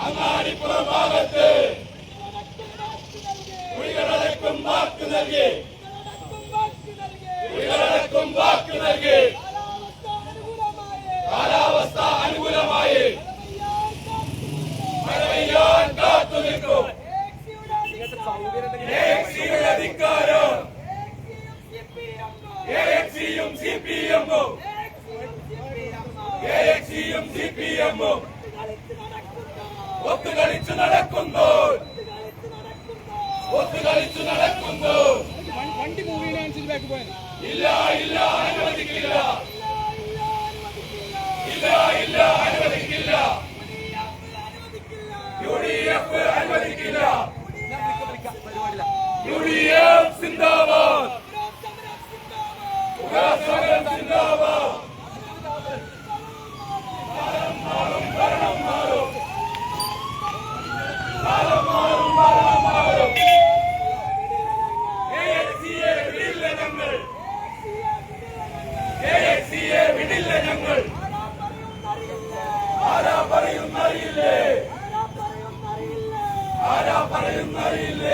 അങ്ങാടിപ്പുറം ഭാഗത്ത് ഉയരടക്കും വാക്ക് നൽകി ഉയരടക്കും വാക്ക് നൽകി കാലാവസ്ഥ അനുകൂലമായി മഴ പെയ്യാൻ കാത്തു നിൽക്കും അധികാരം സിപിഎമ്മും സിപിഎമ്മും സിപിഎമ്മും ഒത്തുകളിച്ചു നടക്കുന്നു. ഒത്തുകളിച്ചു നടക്കുന്നു. വണ്ടി ബാക്ക് പോയാൽ ഇല്ല ഇല്ല അനുവദിക്കില്ല. ഇല്ല ഇല്ല അനുവദിക്കില്ല. യു ഡി എഫ് അനുവദിക്കില്ല. യു ഡി എഫ് സിന്ദാബാദ് സിന്ദാബാദ്. ആരാ പറയുന്നറിയില്ലേ? ആരാ പറയുന്നറിയില്ലേ?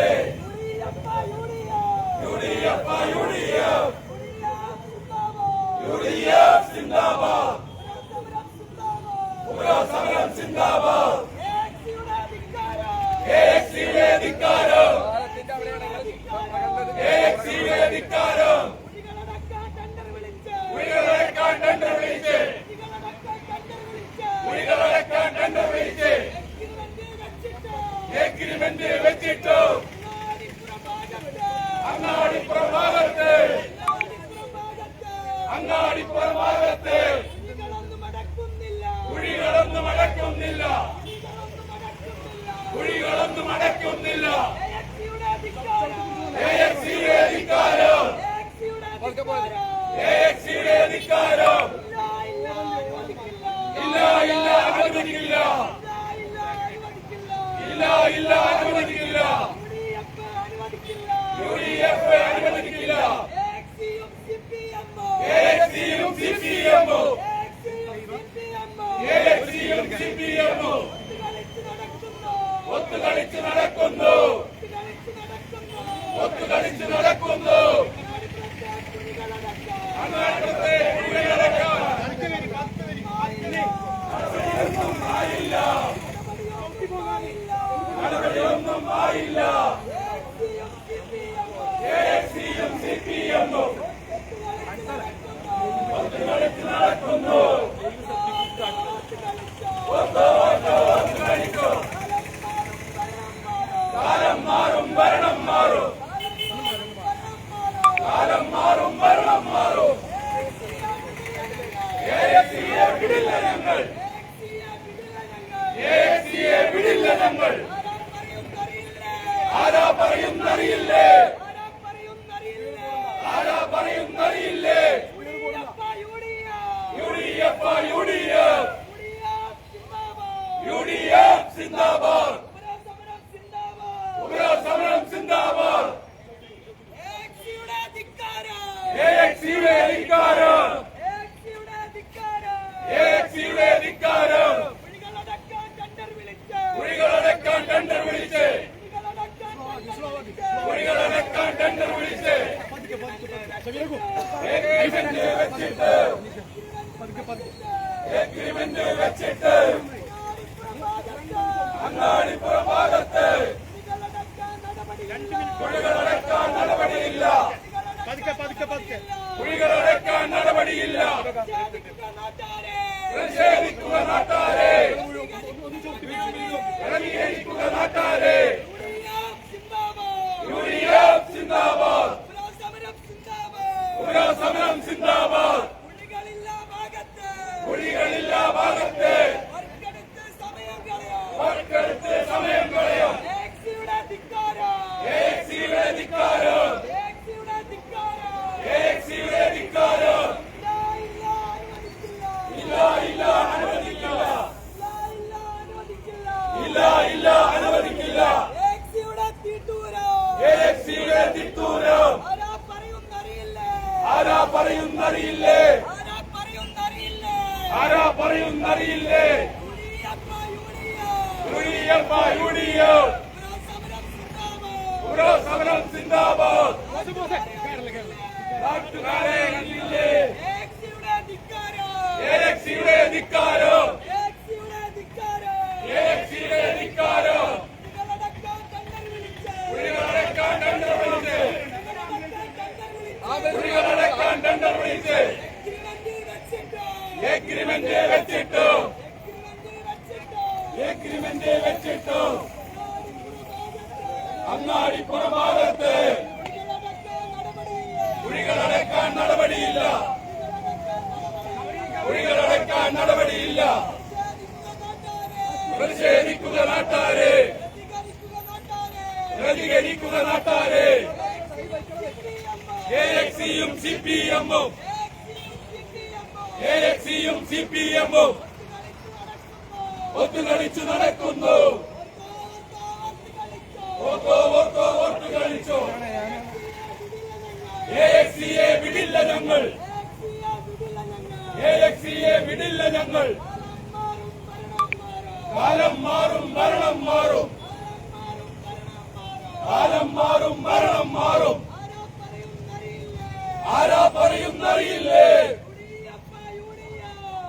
ilaha illa இல்லை. എഗ്രിമെന്റ് വെച്ചിട്ട് എഗ്രിമെന്റ് വെച്ചിട്ട് അങ്ങാടിപ്പുറ ഭാഗത്ത് കുഴികളടക്കാൻ നടപടിയില്ല കുഴികളടക്കാൻ നടപടിയില്ല പ്രതിഷേധിക്കുക നാട്ടാരെ പ്രതിഷേധിക്കുക നാട്ടാരെ യൂണിയ സിന്ദാബാദ്. സമരം Double! പിയും സി പി എമ്മും ഒത്തുകളിച്ചു നടക്കുന്നു. ഓട്ടോ ഓട്ടോ വോട്ട് കളിച്ചു. എ എക്സ് എ വിടില്ല ഞങ്ങൾ. എ എക്സ് എ വിടില്ല ഞങ്ങൾ. കാലം മാറും മരണം മാറും. കാലം മാറും മരണം മാറും. ആരാ പറയുന്നറിയില്ലേ?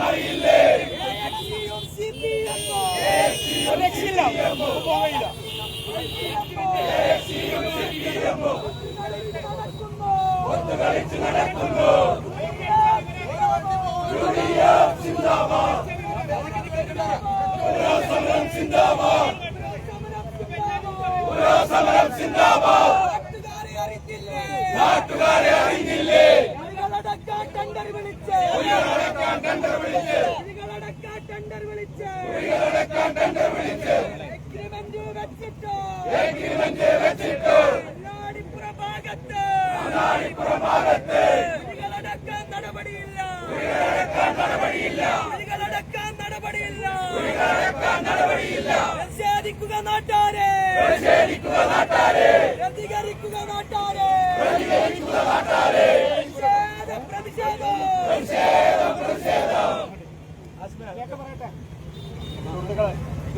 അറിയില്ലേ അറിയില്ല ഒത്തുകളിച്ച് നടക്കുന്നു. യു ഡി എഫ്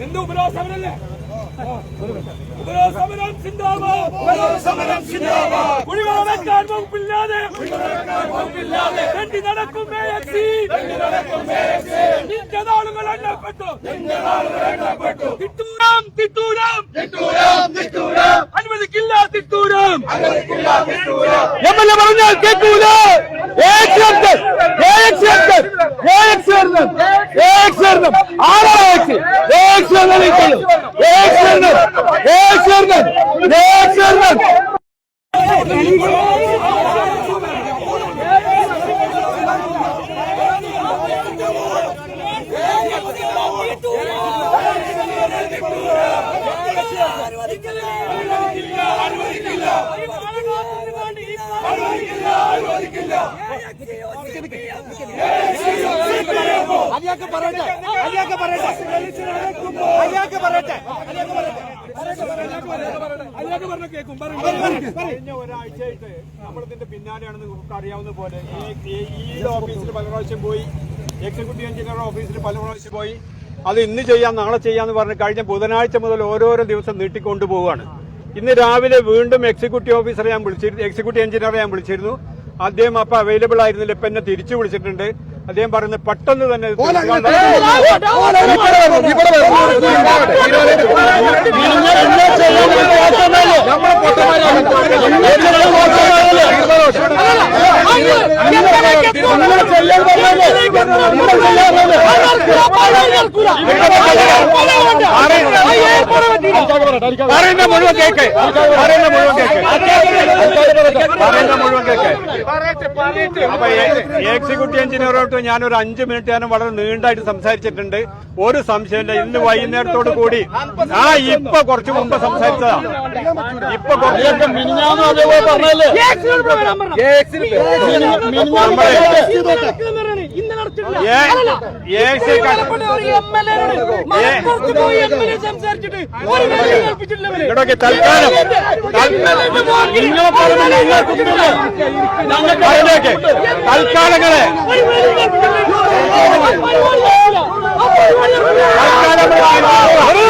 ഇന്ന് ഉപരോധ സമരല്ലേ ഉപരോധ സമരം സിന്ദാബാദ് ഉപരോധ സമരം സിന്ദാബാദ് കുടിവെള്ളക്കാർ വകുപ്പില്ലാതെ. വകുപ്പില്ലാതെ തെണ്ടി നടക്കും നിന്റെ നാളുകൾ എണ്ണപ്പെട്ടു. നിന്റെ നാളുകൾ എണ്ണപ്പെട്ടു. തിട്ടൂരാം തിട്ടൂരാം. തിട്ടൂരാം തിട്ടൂരാം. അനുവദിക്കില്ല തിട്ടൂരം എം എൽ എ പറഞ്ഞാൽ കേൾക്കൂല ആരാണ് പറയട്ടെ. കഴിഞ്ഞ ഒരാഴ്ചയായിട്ട് നമ്മളിതിന്റെ പിന്നാലെയാണ് നിങ്ങൾക്ക് അറിയാവുന്ന പോലെ ഈ ഓഫീസിൽ പല പ്രാവശ്യം പോയി എക്സിക്യൂട്ടീവ് എഞ്ചിനീയറുടെ ഓഫീസിൽ പല പ്രാവശ്യം പോയി. അത് ഇന്ന് ചെയ്യാം നാളെ ചെയ്യാന്ന് പറഞ്ഞ് കഴിഞ്ഞ ബുധനാഴ്ച മുതൽ ഓരോരോ ദിവസം നീട്ടിക്കൊണ്ടു പോവുകയാണ്. ഇന്ന് രാവിലെ വീണ്ടും എക്സിക്യൂട്ടീവ് ഓഫീസറെ ഞാൻ വിളിച്ചിരുന്നു എക്സിക്യൂട്ടീവ് എഞ്ചിനീയറെ ഞാൻ വിളിച്ചിരുന്നു. അദ്ദേഹം അപ്പോൾ അവൈലബിൾ ആയിരുന്നില്ല ഇപ്പം എന്നെ തിരിച്ചു വിളിച്ചിട്ടുണ്ട്. അദ്ദേഹം പറയുന്നത് പെട്ടെന്ന് തന്നെ പറയുന്ന മുഴുവൻ കേക്ക് പറയുന്ന മുഴുവൻ കേക്ക് പറയുന്ന മുഴുവൻ കേക്ക്. അപ്പൊ എക്സിക്യൂട്ടീവ് എഞ്ചിനീയറോട്ട് ഞാൻ ഒരു അഞ്ച് മിനിറ്റ് ഞാൻ വളരെ നീണ്ടായിട്ട് സംസാരിച്ചിട്ടുണ്ട്. ഒരു സംശയമില്ല ഇന്ന് വൈകുന്നേരത്തോട് കൂടി ആ ഇപ്പൊ കുറച്ചു മുമ്പ് സംസാരിച്ചതാ. ഇപ്പൊ കുറച്ച് മിനിഞ്ഞാന്ന് അതേപോലെ പറഞ്ഞല്ലേ? തൽക്കാലം പറഞ്ഞേക്ക് തൽക്കാലങ്ങളെ. തൽക്കാലം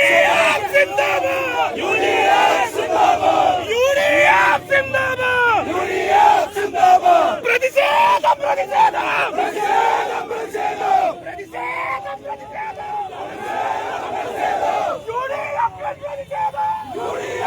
പ്രതിഷേധം പ്രതിഷേധം പ്രതിഷേധം പ്രതിഷേധം പ്രതിഷേധം പ്രതിഷേധം union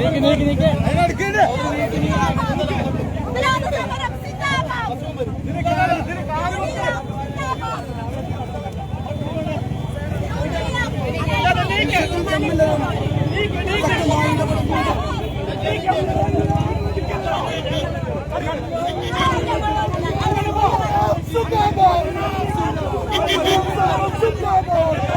Super Bowl! Super Bowl! Super Bowl!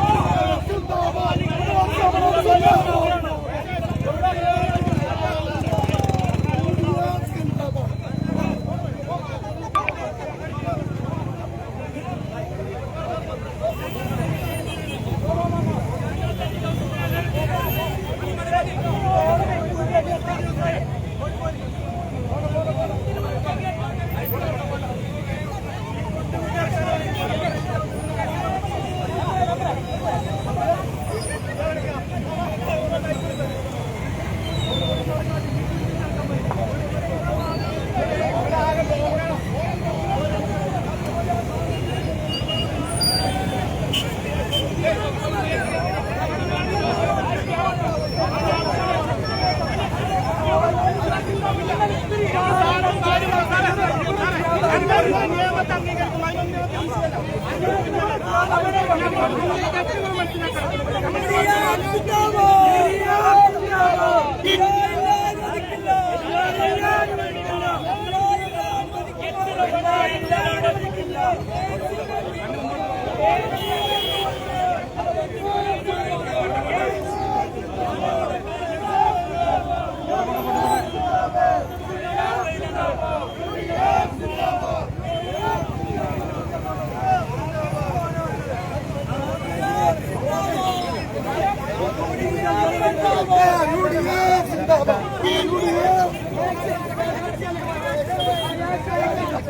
Yeah.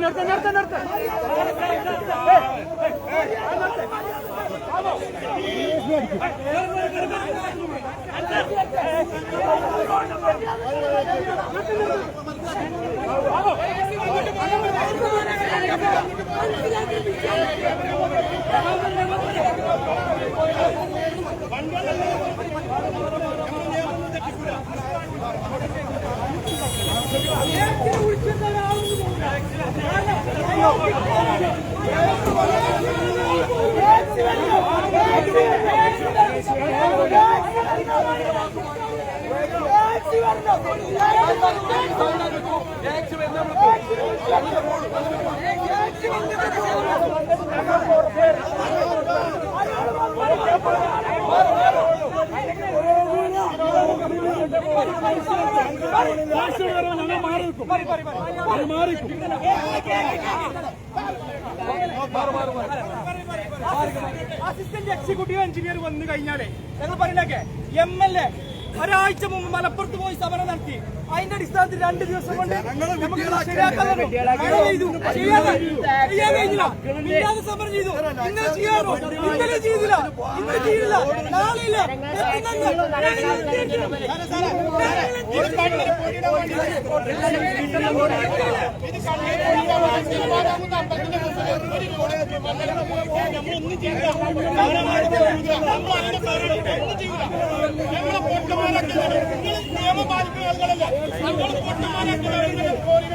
നിർത്ത നിർത്ത നിർത്ത നിർത്ത బండి അസിസ്റ്റന്റ് എക്സിക്യൂട്ടീവ് എഞ്ചിനീയർ വന്നു കഴിഞ്ഞാലേ ഞങ്ങൾ പറയുന്നൊക്കെ എം എൽ എ ഒരാഴ്ച മുമ്പ് മലപ്പുറത്ത് പോയി സമരം നടത്തി. അതിന്റെ അടിസ്ഥാനത്തിൽ രണ്ട് ദിവസം കൊണ്ട് നമുക്ക് ഇത് ശരിയാക്കാൻ സമരം ചെയ്തു. ഇന്നലെ ചെയ്യാറോ? ഇന്നലെ ചെയ്തില്ല. ഇന്ന് ചെയ്തില്ല. மாநாட்டில் உங்களுக்கு எவ்வளவு பாதிப்பு வருகிறது கோரிக்கை